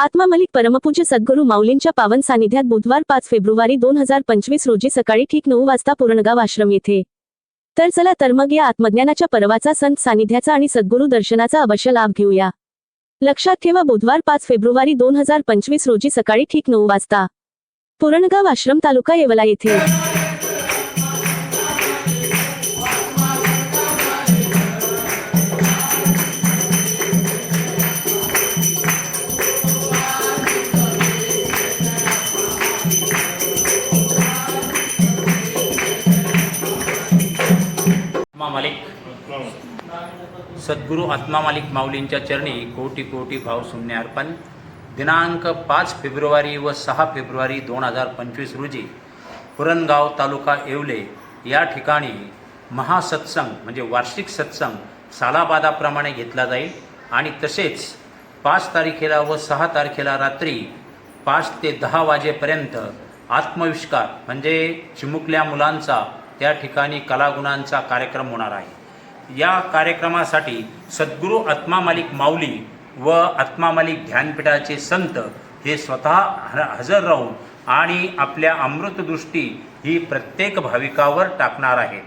आत्मा मलिक परमपूज्य सद्गुरू माऊलींच्या पावन सानिध्यात बुधवार पाच फेब्रुवारी दोन हजार पंचवीस रोजी सकाळी ठीक नऊ वाजता पूर्णगाव आश्रम येथे. तर चला तर मग या आत्मज्ञानाच्या पर्वाचा संत सानिध्याचा आणि सद्गुरू दर्शनाचा अवश्य लाभ घेऊया. लक्षात ठेवा बुधवार पाच फेब्रुवारी दोन हजार पंचवीस रोजी सकाळी ठीक नऊ वाजता. पुरणगाव आश्रम तालुका येवला येथे. मालिक. सद्गुरू आत्मा मालिक माऊलींच्या चरणी कोटी कोटी भाव शून्य अर्पण. दिनांक पाच फेब्रुवारी व सहा फेब्रुवारी दोन हजार पंचवीस रोजी पुरणगाव तालुका येवले. या ठिकाणी महासत्संग म्हणजे वार्षिक सत्संग सालाबादाप्रमाणे घेतला जाईल. आणि तसेच पाच तारखेला व सहा तारखेला रात्री पाच ते दहा वाजेपर्यंत आत्मविष्कार म्हणजे चिमुकल्या मुलांचा त्या ठिकाणी कलागुणांचा कार्यक्रम होणार आहे. या कार्यक्रमासाठी सद्गुरू आत्मा मालिक माऊली व आत्मा मालिक ध्यानपीठाचे संत हे स्वतः ह- हजर राहून आणि आपल्या अमृतदृष्टी ही प्रत्येक भाविकावर टाकणार आहेत.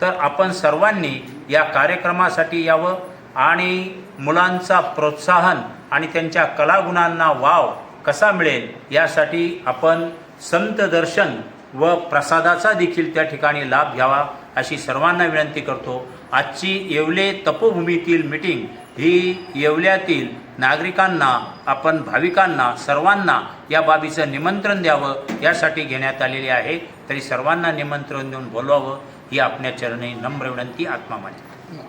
तर आपण सर्वांनी या कार्यक्रमासाठी यावं आणि मुलांचा प्रोत्साहन आणि त्यांच्या कलागुणांना वाव कसा मिळेल यासाठी आपण संत दर्शन व प्रसादाचा देखील त्या ठिकाणी लाभ घ्यावा अशी सर्वांना विनंती करतो. आजची येवले तपोभूमीतील मीटिंग ही येवल्यातील नागरिकांना आपण भाविकांना सर्वांना या बाबीचं निमंत्रण द्यावं यासाठी घेण्यात आलेली आहे. तरी सर्वांना निमंत्रण देऊन बोलवावं ही आपल्या चरणी नम्र विनंती आत्मा माझी